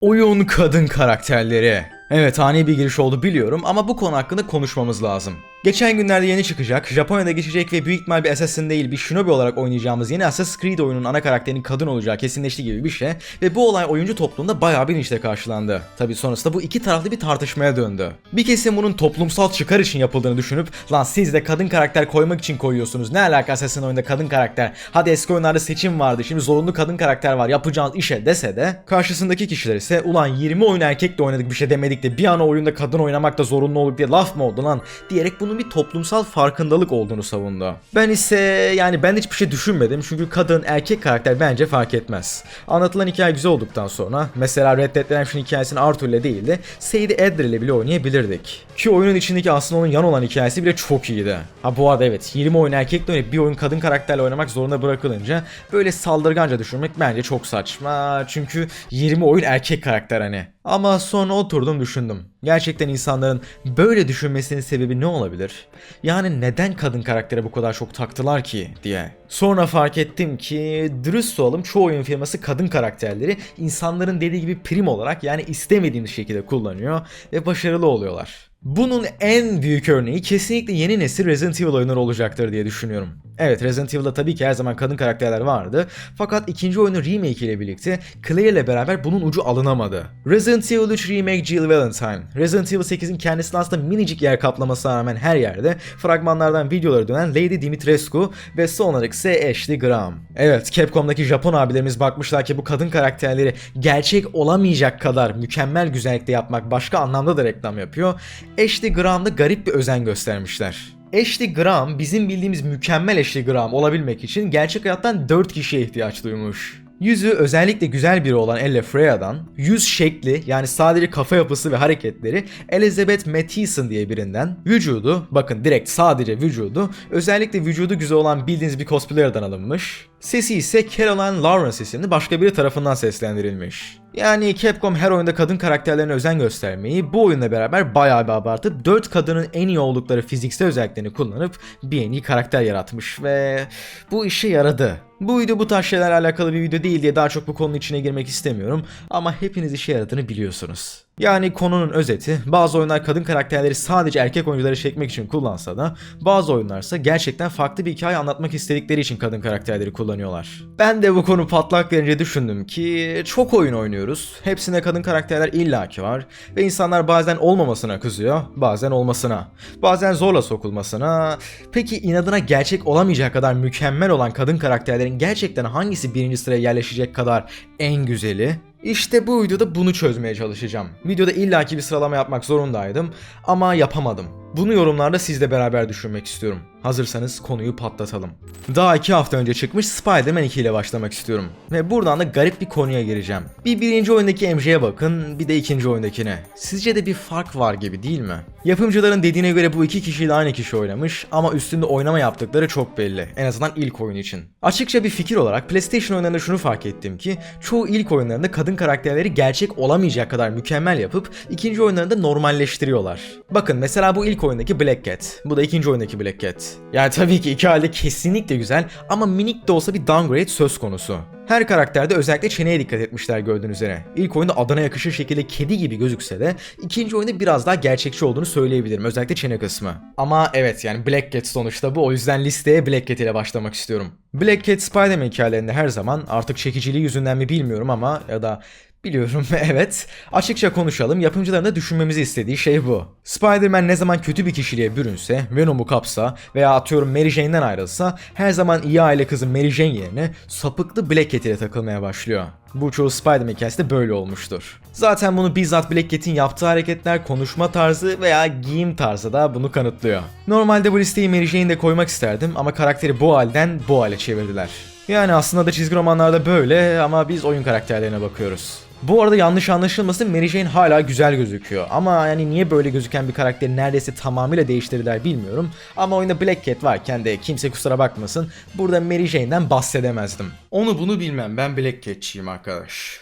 Oyun kadın karakterleri. Evet ani bir giriş oldu biliyorum ama bu konu hakkında konuşmamız lazım. Geçen günlerde yeni çıkacak, Japonya'da geçecek ve büyük ihtimal bir Assassin değil bir Shinobi olarak oynayacağımız yeni Assassin's Creed oyunun ana karakterinin kadın olacağı kesinleşti gibi bir şey ve bu olay oyuncu toplumunda bayağı bir linçle karşılandı. Tabi sonrasında bu iki taraflı bir tartışmaya döndü. Bir kesim bunun toplumsal çıkar için yapıldığını düşünüp lan siz de kadın karakter koymak için koyuyorsunuz ne alaka Assassin oyunda kadın karakter hadi eski oyunlarda seçim vardı şimdi zorunlu kadın karakter var yapacağınız işe dese de karşısındaki kişiler ise ulan 20 oyun erkekle oynadık bir şey demedik de bir an o oyunda kadın oynamak da zorunlu olduk diye laf mı oldu lan diyerek bunun bir toplumsal farkındalık olduğunu savundu. Ben ise yani ben hiçbir şey düşünmedim çünkü kadın erkek karakter bence fark etmez. Anlatılan hikaye güzel olduktan sonra mesela Red Dead Redemption hikayesini Arthur ile değil de Sadie Adler ile bile oynayabilirdik. Ki oyunun içindeki aslında onun yan olan hikayesi bile çok iyiydi. Ha bu arada evet 20 oyun erkekle oynayıp bir oyun kadın karakterle oynamak zorunda bırakılınca böyle saldırganca düşünmek bence çok saçma. Çünkü 20 oyun erkek karakter hani. Ama sonra oturdum düşündüm. Gerçekten insanların böyle düşünmesinin sebebi ne olabilir? Yani neden kadın karaktere bu kadar çok taktılar ki diye. Sonra fark ettim ki dürüst olalım çoğu oyun firması kadın karakterleri insanların dediği gibi prim olarak yani istemediğimiz şekilde kullanıyor ve başarılı oluyorlar. Bunun en büyük örneği kesinlikle yeni nesil Resident Evil oyunları olacaktır diye düşünüyorum. Evet Resident Evil'da tabii ki her zaman kadın karakterler vardı. Fakat ikinci oyunun remake ile birlikte Claire ile beraber bunun ucu alınamadı. Resident Evil 3 Remake Jill Valentine. Resident Evil 8'in kendisinin aslında minicik yer kaplamasına rağmen her yerde fragmanlardan videoları dönen Lady Dimitrescu ve son olarak ise Ashley Graham. Evet Capcom'daki Japon abilerimiz bakmışlar ki bu kadın karakterleri gerçek olamayacak kadar mükemmel güzellikte yapmak başka anlamda da reklam yapıyor. Ashley Graham'da garip bir özen göstermişler. Ashley Graham bizim bildiğimiz mükemmel Ashley Graham olabilmek için gerçek hayattan 4 kişiye ihtiyaç duymuş. Yüzü özellikle güzel biri olan Elle Frea'dan, yüz şekli yani sadece kafa yapısı ve hareketleri Elizabeth Mathieson diye birinden, vücudu, bakın direkt sadece vücudu, özellikle vücudu güzel olan bildiğiniz bir cosplayer'dan alınmış, sesi ise Caroline Lawrence isimli başka biri tarafından seslendirilmiş. Yani Capcom her oyunda kadın karakterlerine özen göstermeyi bu oyunla beraber bayağı bir abartıp 4 kadının en iyi oldukları fiziksel özelliklerini kullanıp bir en iyi karakter yaratmış ve bu işe yaradı. Bu video bu tarz şeylerle alakalı bir video değil diye daha çok bu konunun içine girmek istemiyorum ama hepiniz işe yaradığını biliyorsunuz. Yani konunun özeti bazı oyunlar kadın karakterleri sadece erkek oyuncuları çekmek için kullansa da bazı oyunlarsa gerçekten farklı bir hikaye anlatmak istedikleri için kadın karakterleri kullanıyorlar. Ben de bu konu patlak verince düşündüm ki çok oyun oynuyoruz. Hepsinde kadın karakterler illaki var ve insanlar bazen olmamasına kızıyor, bazen olmasına. Bazen zorla sokulmasına. Peki inadına gerçek olamayacak kadar mükemmel olan kadın karakterlerin gerçekten hangisi birinci sıraya yerleşecek kadar en güzeli? İşte bu videoda bunu çözmeye çalışacağım. Videoda illaki bir sıralama yapmak zorundaydım ama yapamadım. Bunu yorumlarda sizle beraber düşünmek istiyorum. Hazırsanız konuyu patlatalım. Daha iki hafta önce çıkmış Spider-Man 2 ile başlamak istiyorum. Ve buradan da garip bir konuya gireceğim. Bir birinci oyundaki MJ'ye bakın, bir de ikinci oyundakine. Sizce de bir fark var gibi değil mi? Yapımcıların dediğine göre bu iki kişi de aynı kişi oynamış ama üstünde oynama yaptıkları çok belli. En azından ilk oyun için. Açıkça bir fikir olarak PlayStation oyunlarında şunu fark ettim ki çoğu ilk oyunlarında kadın karakterleri gerçek olamayacak kadar mükemmel yapıp ikinci oyunlarında normalleştiriyorlar. Bakın mesela bu ilk oyundaki Black Cat. Bu da ikinci oyundaki Black Cat. Yani tabii ki iki halde kesinlikle güzel ama minik de olsa bir downgrade söz konusu. Her karakterde özellikle çeneye dikkat etmişler gördüğünüz üzere. İlk oyunda adına yakışır şekilde kedi gibi gözükse de ikinci oyunda biraz daha gerçekçi olduğunu söyleyebilirim. Özellikle çene kısmı. Ama evet yani Black Cat sonuçta bu o yüzden listeye Black Cat ile başlamak istiyorum. Black Cat Spider-Man hikayelerinde her zaman artık çekiciliği yüzünden mi bilmiyorum ama ya da Biliyorum evet. Açıkça konuşalım yapımcıların da düşünmemizi istediği şey bu. Spider-Man ne zaman kötü bir kişiliğe bürünse, Venom'u kapsa veya atıyorum Mary Jane'den ayrılsa her zaman iyi aile kızı Mary Jane yerine sapıklı Black Cat ile takılmaya başlıyor. Bu çoğu Spider-Man hikayesinde böyle olmuştur. Zaten bunu bizzat Black Cat'in yaptığı hareketler, konuşma tarzı veya giyim tarzı da bunu kanıtlıyor. Normalde bu listeyi Mary Jane'i de koymak isterdim ama karakteri bu halden bu hale çevirdiler. Yani aslında da çizgi romanlarda böyle ama biz oyun karakterlerine bakıyoruz. Bu arada yanlış anlaşılmasın Mary Jane hala güzel gözüküyor. Ama yani niye böyle gözüken bir karakteri neredeyse tamamıyla değiştirdiler bilmiyorum. Ama oyunda Black Cat varken de kimse kusura bakmasın. Burada Mary Jane'den bahsedemezdim. Onu bunu bilmem ben Black Cat'çiyim arkadaş.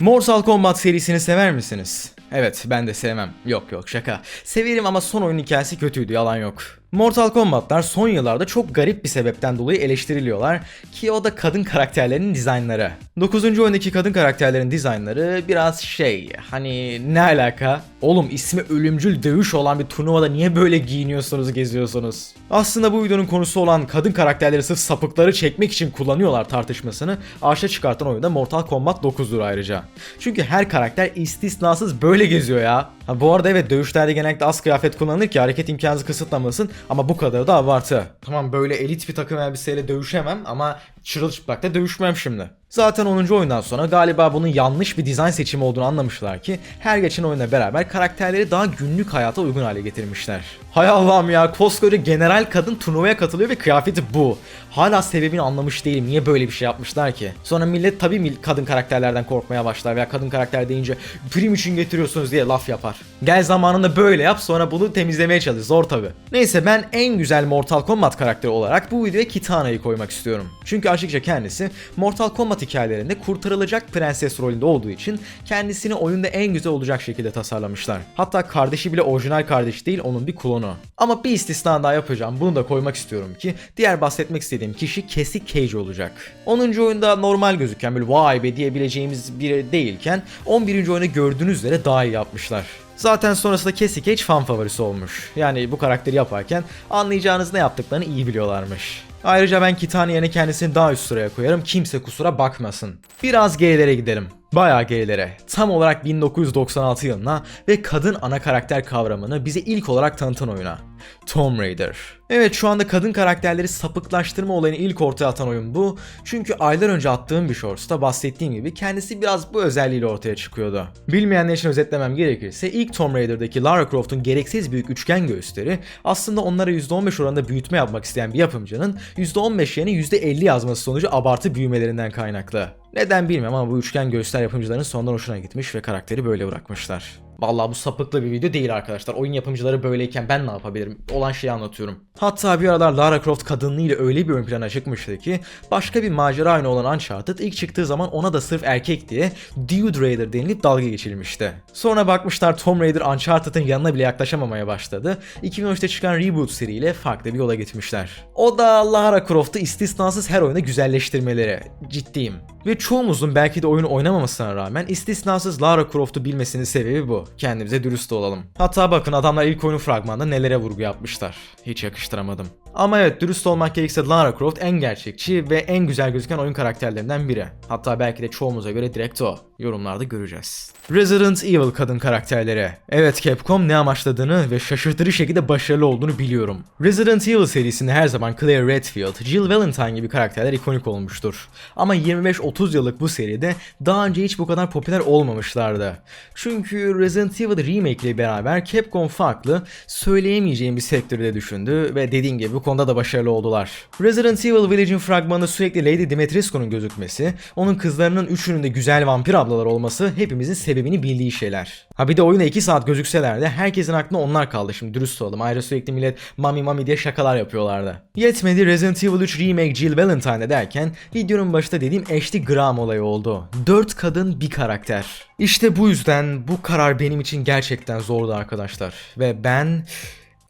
Mortal Kombat serisini sever misiniz? Evet ben de sevmem. Yok yok şaka. Severim ama son oyun hikayesi kötüydü yalan yok. Mortal Kombat'lar son yıllarda çok garip bir sebepten dolayı eleştiriliyorlar ki o da kadın karakterlerin dizaynları. 9. oyundaki kadın karakterlerin dizaynları biraz şey hani ne alaka? Oğlum ismi ölümcül dövüş olan bir turnuvada niye böyle giyiniyorsunuz geziyorsunuz? Aslında bu videonun konusu olan kadın karakterleri sırf sapıkları çekmek için kullanıyorlar tartışmasını aşağı çıkartan oyunda Mortal Kombat 9'dur ayrıca. Çünkü her karakter istisnasız böyle geziyor ya. Ha, bu arada evet dövüşlerde genellikle az kıyafet kullanılır ki hareket imkanınızı kısıtlamasın ama bu kadar da abartı. Tamam böyle elit bir takım elbiseyle dövüşemem ama çırılçıplakta dövüşmem şimdi. Zaten 10. oyundan sonra galiba bunun yanlış bir dizayn seçimi olduğunu anlamışlar ki her geçen oyuna beraber karakterleri daha günlük hayata uygun hale getirmişler. Hay Allah'ım ya koskoca general kadın turnuvaya katılıyor ve kıyafeti bu. Hala sebebini anlamış değilim. Niye böyle bir şey yapmışlar ki? Sonra millet tabii mil- kadın karakterlerden korkmaya başlar veya kadın karakter deyince prim için getiriyorsunuz diye laf yapar. Gel zamanında böyle yap sonra bunu temizlemeye çalış. Zor tabi. Neyse ben en güzel Mortal Kombat karakteri olarak bu videoya Kitana'yı koymak istiyorum. Çünkü açıkça kendisi Mortal Kombat hikayelerinde kurtarılacak prenses rolünde olduğu için kendisini oyunda en güzel olacak şekilde tasarlamışlar. Hatta kardeşi bile orijinal kardeş değil onun bir klonu. Ama bir istisna daha yapacağım. Bunu da koymak istiyorum ki diğer bahsetmek istediğim kişi Cassie Cage olacak. 10. oyunda normal gözüken böyle vay be diyebileceğimiz biri değilken 11. oyunda gördüğünüz üzere daha iyi yapmışlar. Zaten sonrasında Cassie Cage fan favorisi olmuş. Yani bu karakteri yaparken anlayacağınız ne yaptıklarını iyi biliyorlarmış. Ayrıca ben Kitana yerine kendisini daha üst sıraya koyarım. Kimse kusura bakmasın. Biraz gerilere gidelim. Bayağı gerilere. Tam olarak 1996 yılına ve kadın ana karakter kavramını bize ilk olarak tanıtan oyuna. Tomb Raider. Evet şu anda kadın karakterleri sapıklaştırma olayını ilk ortaya atan oyun bu. Çünkü aylar önce attığım bir shorts'ta bahsettiğim gibi kendisi biraz bu özelliğiyle ortaya çıkıyordu. Bilmeyenler için özetlemem gerekirse ilk Tomb Raider'daki Lara Croft'un gereksiz büyük üçgen göğüsleri aslında onlara %15 oranında büyütme yapmak isteyen bir yapımcının %15 yerine %50 yazması sonucu abartı büyümelerinden kaynaklı. Neden bilmem ama bu üçgen göğüsler yapımcıların sondan hoşuna gitmiş ve karakteri böyle bırakmışlar. Vallahi bu sapıklı bir video değil arkadaşlar. Oyun yapımcıları böyleyken ben ne yapabilirim? Olan şeyi anlatıyorum. Hatta bir aralar Lara Croft kadınlığıyla öyle bir ön plana çıkmıştı ki başka bir macera aynı olan Uncharted ilk çıktığı zaman ona da sırf erkek diye Dude Raider denilip dalga geçilmişti. Sonra bakmışlar Tomb Raider Uncharted'ın yanına bile yaklaşamamaya başladı. 2013'te çıkan Reboot seriyle farklı bir yola gitmişler. O da Lara Croft'u istisnasız her oyunda güzelleştirmeleri. Ciddiyim. Ve çoğumuzun belki de oyunu oynamamasına rağmen istisnasız Lara Croft'u bilmesinin sebebi bu. Kendimize dürüst olalım. Hatta bakın adamlar ilk oyunun fragmanında nelere vurgu yapmışlar. Hiç yakıştıramadım. Ama evet dürüst olmak gerekirse Lara Croft en gerçekçi ve en güzel gözüken oyun karakterlerinden biri. Hatta belki de çoğumuza göre direkt o. Yorumlarda göreceğiz. Resident Evil kadın karakterleri. Evet Capcom ne amaçladığını ve şaşırtıcı şekilde başarılı olduğunu biliyorum. Resident Evil serisinde her zaman Claire Redfield, Jill Valentine gibi karakterler ikonik olmuştur. Ama 25-30 yıllık bu seride daha önce hiç bu kadar popüler olmamışlardı. Çünkü Resident Evil Remake ile beraber Capcom farklı, söyleyemeyeceğim bir sektörde düşündü ve dediğim gibi konuda da başarılı oldular. Resident Evil Village'in fragmanında sürekli Lady Dimitrescu'nun gözükmesi, onun kızlarının üçünün de güzel vampir ablalar olması hepimizin sebebini bildiği şeyler. Ha bir de oyuna 2 saat gözükseler de herkesin aklına onlar kaldı şimdi dürüst olalım. Ayrıca sürekli millet mami mami diye şakalar yapıyorlardı. Yetmedi Resident Evil 3 Remake Jill Valentine derken videonun başında dediğim Ashley Graham olayı oldu. 4 kadın bir karakter. İşte bu yüzden bu karar benim için gerçekten zordu arkadaşlar. Ve ben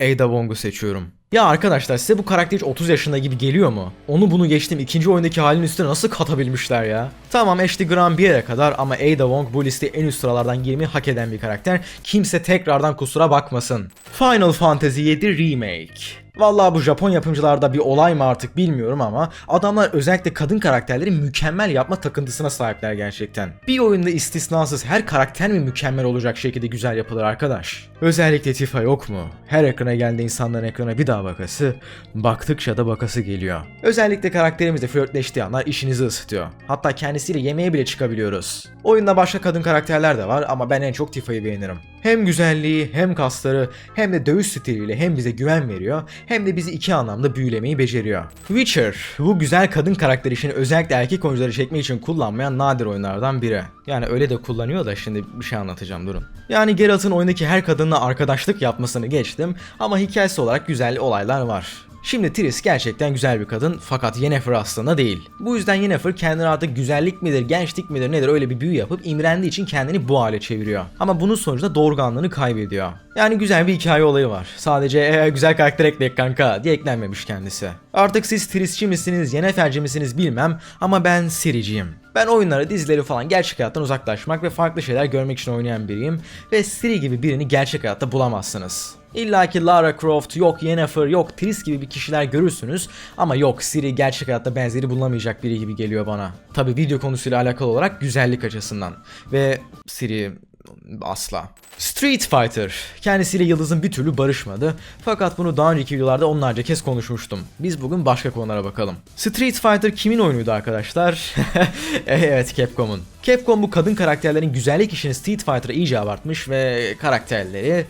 Ada Wong'u seçiyorum. Ya arkadaşlar size bu karakter hiç 30 yaşında gibi geliyor mu? Onu bunu geçtim ikinci oyundaki halinin üstüne nasıl katabilmişler ya? Tamam Ashley Graham bir yere kadar ama Ada Wong bu listeye en üst sıralardan girmeyi hak eden bir karakter. Kimse tekrardan kusura bakmasın. Final Fantasy 7 Remake. Vallahi bu Japon yapımcılarda bir olay mı artık bilmiyorum ama adamlar özellikle kadın karakterleri mükemmel yapma takıntısına sahipler gerçekten. Bir oyunda istisnasız her karakter mi mükemmel olacak şekilde güzel yapılır arkadaş? Özellikle Tifa yok mu? Her ekrana geldiğinde insanların ekrana bir daha bakası, baktıkça da bakası geliyor. Özellikle karakterimizle flörtleştiği anlar işinizi ısıtıyor. Hatta kendisiyle yemeğe bile çıkabiliyoruz. Oyunda başka kadın karakterler de var ama ben en çok Tifa'yı beğenirim. Hem güzelliği, hem kasları, hem de dövüş stiliyle hem bize güven veriyor, hem de bizi iki anlamda büyülemeyi beceriyor. Witcher, bu güzel kadın karakter işini özellikle erkek oyuncuları çekmek için kullanmayan nadir oyunlardan biri. Yani öyle de kullanıyor da şimdi bir şey anlatacağım durun. Yani Geralt'ın oyundaki her kadınla arkadaşlık yapmasını geçtim ama hikayesi olarak güzel olaylar var. Şimdi Triss gerçekten güzel bir kadın fakat Yennefer aslında değil. Bu yüzden Yennefer kendine artık güzellik midir, gençlik midir nedir öyle bir büyü yapıp imrendiği için kendini bu hale çeviriyor. Ama bunun sonucunda doğurganlığını kaybediyor. Yani güzel bir hikaye olayı var. Sadece "Ee, güzel karakter ekleyek kanka diye eklenmemiş kendisi. Artık siz Triss'çi misiniz, Yennefer'ci misiniz bilmem ama ben Ciri'ciyim. Ben oyunları, dizileri falan gerçek hayattan uzaklaşmak ve farklı şeyler görmek için oynayan biriyim ve Ciri gibi birini gerçek hayatta bulamazsınız. İlla ki Lara Croft, yok Yennefer, yok Triss gibi bir kişiler görürsünüz ama yok Ciri gerçek hayatta benzeri bulunamayacak biri gibi geliyor bana. Tabi video konusuyla alakalı olarak güzellik açısından ve Ciri asla. Street Fighter. Kendisiyle Yıldız'ın bir türlü barışmadı. Fakat bunu daha önceki videolarda onlarca kez konuşmuştum. Biz bugün başka konulara bakalım. Street Fighter kimin oyunuydu arkadaşlar? evet Capcom'un. Capcom bu kadın karakterlerin güzellik işini Street Fighter'a iyice abartmış ve karakterleri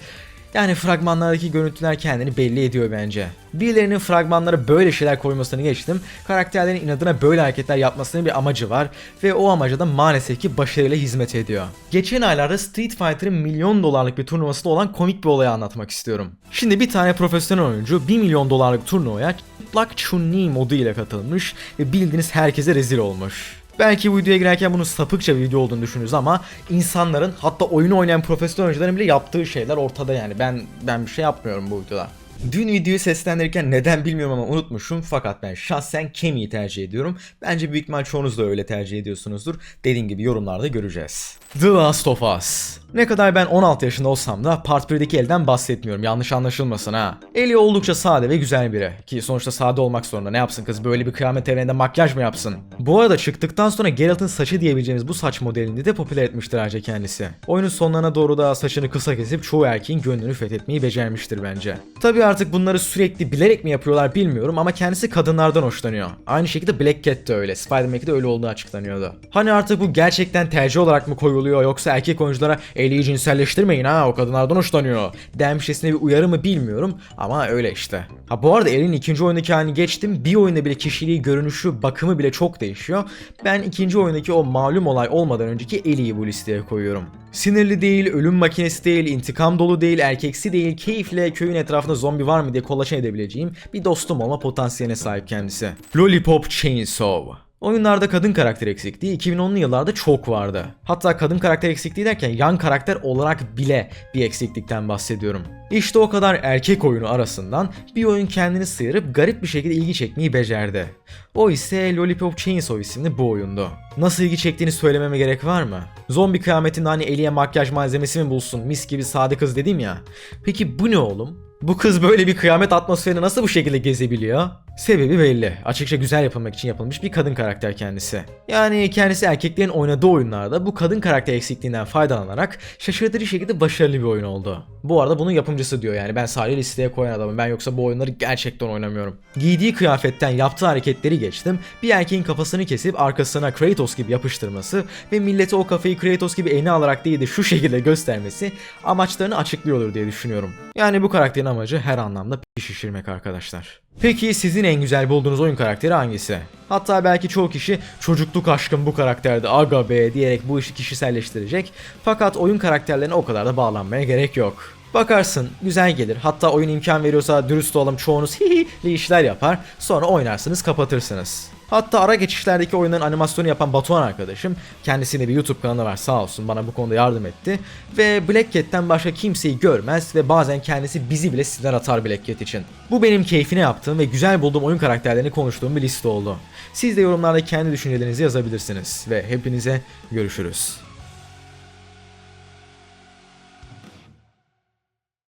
yani fragmanlardaki görüntüler kendini belli ediyor bence. Birilerinin fragmanlara böyle şeyler koymasını geçtim. Karakterlerin inadına böyle hareketler yapmasının bir amacı var ve o amaca da maalesef ki başarıyla hizmet ediyor. Geçen aylarda Street Fighter'ın milyon dolarlık bir turnuvasında olan komik bir olayı anlatmak istiyorum. Şimdi bir tane profesyonel oyuncu 1 milyon dolarlık turnuvaya çıplak Chun-Li modu ile katılmış ve bildiğiniz herkese rezil olmuş. Belki bu videoya girerken bunun sapıkça bir video olduğunu düşünürüz ama insanların hatta oyunu oynayan profesyonel oyuncuların bile yaptığı şeyler ortada yani. Ben ben bir şey yapmıyorum bu videoda. Dün videoyu seslendirirken neden bilmiyorum ama unutmuşum fakat ben şahsen Kemi'yi tercih ediyorum. Bence büyük ihtimal çoğunuz da öyle tercih ediyorsunuzdur. Dediğim gibi yorumlarda göreceğiz. The Last of Us. Ne kadar ben 16 yaşında olsam da Part 1'deki elden bahsetmiyorum yanlış anlaşılmasın ha. Eli oldukça sade ve güzel biri. Ki sonuçta sade olmak zorunda ne yapsın kız böyle bir kıyamet evreninde makyaj mı yapsın? Bu arada çıktıktan sonra Geralt'ın saçı diyebileceğimiz bu saç modelini de popüler etmiştir ayrıca kendisi. Oyunun sonlarına doğru da saçını kısa kesip çoğu erkeğin gönlünü fethetmeyi becermiştir bence. Tabi artık bunları sürekli bilerek mi yapıyorlar bilmiyorum ama kendisi kadınlardan hoşlanıyor. Aynı şekilde Black Cat de öyle. Spider-Man'de de öyle olduğu açıklanıyordu. Hani artık bu gerçekten tercih olarak mı koyuluyor yoksa erkek oyunculara Eli'yi cinselleştirmeyin ha o kadınlardan hoşlanıyor denmişesine bir uyarı mı bilmiyorum ama öyle işte. Ha bu arada Eli'nin ikinci oyundaki halini geçtim. Bir oyunda bile kişiliği, görünüşü, bakımı bile çok değişiyor. Ben ikinci oyundaki o malum olay olmadan önceki Eli'yi bu listeye koyuyorum. Sinirli değil, ölüm makinesi değil, intikam dolu değil, erkeksi değil, keyifle köyün etrafında zombi var mı diye kolaçan edebileceğim bir dostum olma potansiyeline sahip kendisi. Lollipop Chainsaw. Oyunlarda kadın karakter eksikliği 2010'lu yıllarda çok vardı. Hatta kadın karakter eksikliği derken yan karakter olarak bile bir eksiklikten bahsediyorum. İşte o kadar erkek oyunu arasından bir oyun kendini sıyırıp garip bir şekilde ilgi çekmeyi becerdi. O ise Lollipop Chainsaw isimli bu oyundu. Nasıl ilgi çektiğini söylememe gerek var mı? Zombi kıyametinde hani Eli'ye makyaj malzemesi mi bulsun mis gibi sade kız dedim ya. Peki bu ne oğlum? Bu kız böyle bir kıyamet atmosferini nasıl bu şekilde gezebiliyor? Sebebi belli. Açıkça güzel yapılmak için yapılmış bir kadın karakter kendisi. Yani kendisi erkeklerin oynadığı oyunlarda bu kadın karakter eksikliğinden faydalanarak şaşırtıcı şekilde başarılı bir oyun oldu. Bu arada bunun yapımcısı diyor yani ben sadece listeye koyan adamım ben yoksa bu oyunları gerçekten oynamıyorum. Giydiği kıyafetten yaptığı hareketleri geçtim. Bir erkeğin kafasını kesip arkasına Kratos gibi yapıştırması ve millete o kafayı Kratos gibi eline alarak değil de şu şekilde göstermesi amaçlarını açıklıyordur diye düşünüyorum. Yani bu karakterin amacı her anlamda pişişirmek arkadaşlar. Peki sizin en güzel bulduğunuz oyun karakteri hangisi? Hatta belki çoğu kişi çocukluk aşkım bu karakterde aga be diyerek bu işi kişiselleştirecek. Fakat oyun karakterlerine o kadar da bağlanmaya gerek yok. Bakarsın güzel gelir hatta oyun imkan veriyorsa dürüst olalım çoğunuz hihi işler yapar sonra oynarsınız kapatırsınız. Hatta ara geçişlerdeki oyunların animasyonu yapan Batuhan arkadaşım kendisine bir YouTube kanalı var sağ olsun bana bu konuda yardım etti. Ve Black Cat'ten başka kimseyi görmez ve bazen kendisi bizi bile siler atar Black Cat için. Bu benim keyfine yaptığım ve güzel bulduğum oyun karakterlerini konuştuğum bir liste oldu. Siz de yorumlarda kendi düşüncelerinizi yazabilirsiniz ve hepinize görüşürüz.